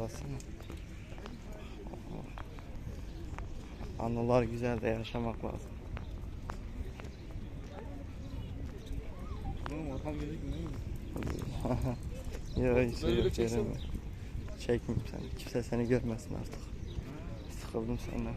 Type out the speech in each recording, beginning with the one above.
baksana. Anılar güzel de yaşamak lazım. Oğlum ortam gözükmüyor mu? Yok hiç Böyle yok. Çekmeyeyim seni. Kimse seni görmesin artık. Sıkıldım senden.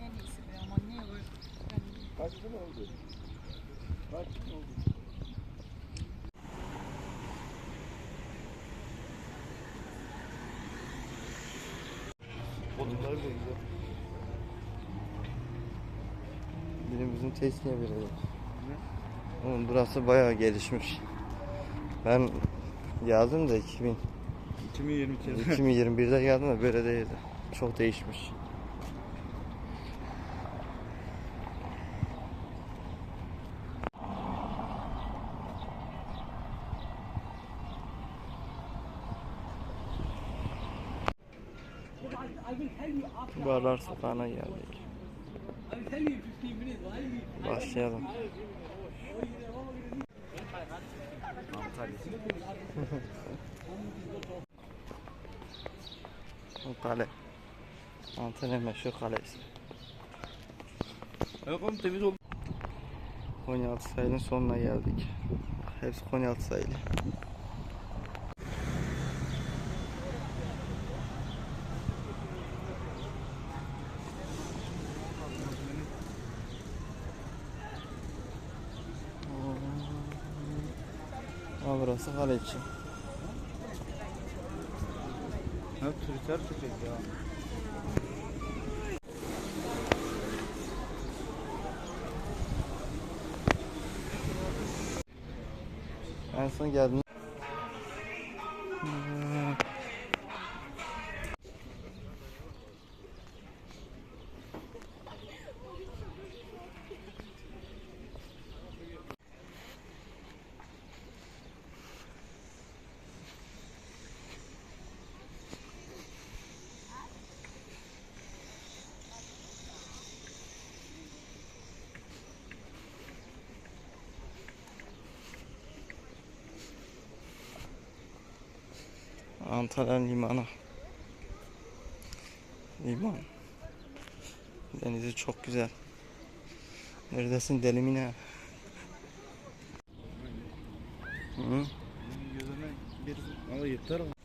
En iyisi be ama niye böyle? Kaç gün oldu? Kaç oldu? Odunlar bile güzel. Biri bizim tezkiye biri. Oğlum burası bayağı gelişmiş. Ben geldim de 2000, 2022. 2021'de geldim de böyle değildi. Çok değişmiş. Barlar Sokağı'na geldik. Başlayalım. O kale. Antalya meşhur kalesi. Oğlum temiz oldu. Konyaaltı sahilin sonuna geldik. Hepsi Konyaaltı sahili. Burası kale için. Ha turistler köpek ya. En son geldim. Antalya limanı. Liman. Denizi çok güzel. Neredesin deli mine? Hı? Gözüne bir ama yeter ama.